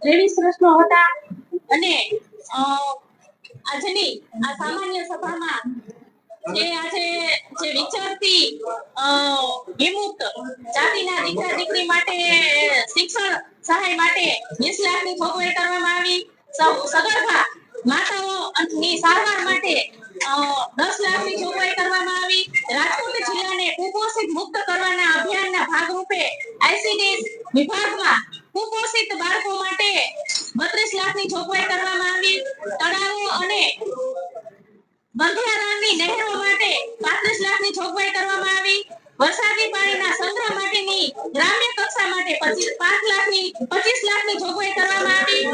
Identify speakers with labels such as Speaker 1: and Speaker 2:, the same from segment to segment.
Speaker 1: ત્રેવીસ પ્રશ્નો હતા અને આજની આ સામાન્ય સભામાં જે આજે જે વિચારતી વિમુક્ત જાતિના દીકરા દીકરી માટે શિક્ષણ સહાય માટે વીસ લાખની જોગવાઈ કરવામાં આવી. સગર્ભા માતાઓની સારવાર માટે દસ લાખની જોગવાઈ કરવામાં આવી. રાજકોટ જિલ્લાને કુપોષિત મુક્ત કરવાના અભિયાનના ભાગરૂપે આઈસીડીએસ વિભાગમાં કુપોષિત બાળકો માટે બત્રીસ લાખની જોગવાઈ કરવામાં આવી. તળાવો અને બંધિયારણની નહેરો માટે પાંત્રીસ લાખની જોગવાઈ કરવામાં આવી. વરસાદી પાણીના સંગ્રહ માટેની ગ્રામ્ય કક્ષા માટે પચીસ, પાંચ લાખની, પચીસ લાખની જોગવાઈ કરવામાં આવી.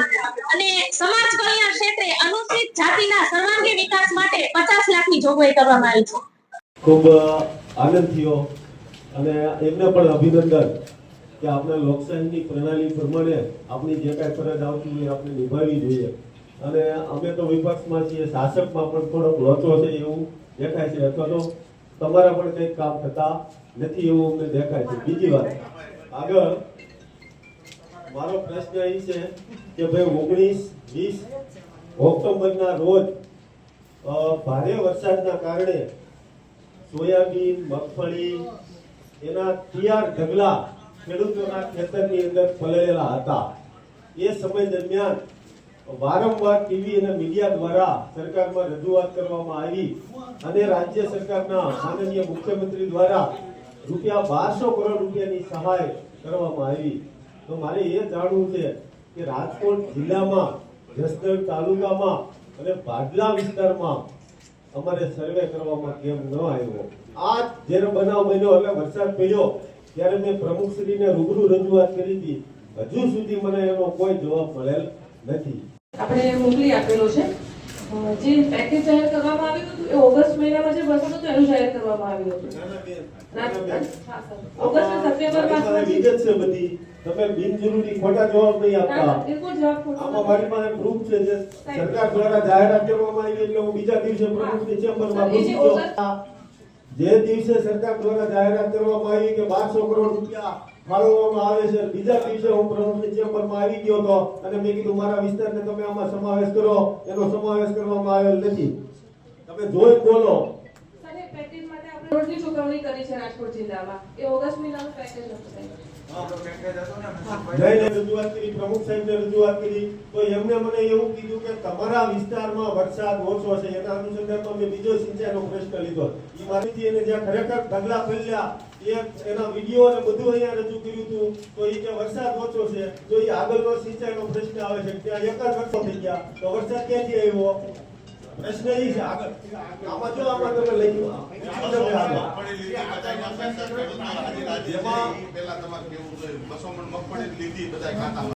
Speaker 1: અને સમાજ કલ્યાણ ક્ષેત્રે અનુસૂચિત જાતિના સર્વાંગી વિકાસ માટે પચાસ લાખની જોગવાઈ કરવામાં આવી છે.
Speaker 2: ખૂબ આનંદ થયો. અને એમને પણ અભિનંદન. કે આપણે લોકશાહીની પ્રણાલી પ્રમાણે આપણી જે કાંઈ ફરજ આવતી હોય આપણે નિભાવવી જોઈએ. અને અમે તો વિપક્ષમાં છીએ, શાસકમાં પણ થોડોક લોચો છે એવું દેખાય છે. અથવા તો તમારા પણ કંઈક કામ થતા નથી એવું અમને દેખાય છે. બીજી વાત, આગળ મારો પ્રશ્ન એ છે કે ભાઈ ઓગણીસ, વીસ ઓક્ટોબરના રોજ ભારે વરસાદના કારણે સોયાબીન, મગફળી, એના તૈયાર ઢગલા ખેડૂતોના ખેતરની અંદર પલળેલા હતા. એ સમય દરમિયાન વારંવાર ટીવી અને મીડિયા દ્વારા સરકારમાં રજૂઆત કરવામાં આવી અને રાજ્ય સરકારના માનનીય મુખ્યમંત્રી દ્વારા રૂપિયા બારસો કરોડ રૂપિયાની સહાય કરવામાં આવી. તો મારે એ જાણવું છે કે રાજકોટ જિલ્લામાં, જસદણ તાલુકામાં અને ભાડલા વિસ્તારમાં અમારે સર્વે કરવામાં કેમ ન આવ્યો? આ જ્યારે બનાવ બન્યો એટલે વરસાદ પડ્યો ત્યારે મેં પ્રમુખશ્રીને રૂબરૂ રજૂઆત કરી હતી. હજુ સુધી મને એનો કોઈ જવાબ મળેલ નથી.
Speaker 3: આપણે મોકલી આપેલો છે. જે પેકેજ જાહેર કરવામાં આવ્યું હતું એ ઓગસ્ટ મહિનામાં જે બસો હતું એનું જાહેર કરવામાં આવ્યું હતું. ઓગસ્ટ સપ્ટેમ્બર માસમાં
Speaker 2: વિગત છે બધી. તમે બિનજરૂરી ખોટા જવાબ નહીં આપતા. આમાં મારી પાસે પ્રૂફ છે જે સરકાર દ્વારા જાહેરાત કરવામાં આવી એટલે હું બીજા દિવસે પ્રમુખની ચેમ્બરમાં પૂછી ગયો. જે દિવસે સરકાર દ્વારા જાહેરાત કરવામાં આવી કે બારસો કરોડ રૂપિયા ફાળવવામાં આવે છે, બીજા દિવસે હું પ્રમુખની ચેમ્બરમાં આવી ગયો હતો અને મેં કીધું, મારા વિસ્તારને તમે આમાં સમાવેશ કરો. એનો સમાવેશ કરવામાં આવેલ નથી. તમે જોઈ બોલો
Speaker 3: માટે ચૂકવણી કરી છે રાજકોટ જિલ્લામાં. એ ઓગસ્ટ મહિનાનું પેકેજ હતું સાહેબ.
Speaker 2: જઈને રજૂઆત કરી પ્રમુખ સાહેબને રજૂઆત કરી. તો એમને મને એવું કીધું કે તમારા વિસ્તારમાં વરસાદ ઓછો છે એના અનુસંધાનમાં મેં બીજો સિંચાઈનો પ્રશ્ન લીધો. એ મારીથી ખરેખર ઢગલા ફેલ્યા એ એના વીડિયો બધું અહીંયા રજૂ કર્યું હતું. તો વરસાદ ઓછો છે. તો એ આગળનો સિંચાઈનો પ્રશ્ન આવે છે ત્યાં એક જ વર્ષો થઈ ગયા. તો વરસાદ ક્યાંથી આવ્યો? પ્રશ્ન છે આગળ આમાં જો આમાં તમે
Speaker 4: લઈ રાખે.
Speaker 2: જેમાં-
Speaker 4: ઈ તમારે કેવું. બસો મણ મગફળી લીધી બધા ખાતામાં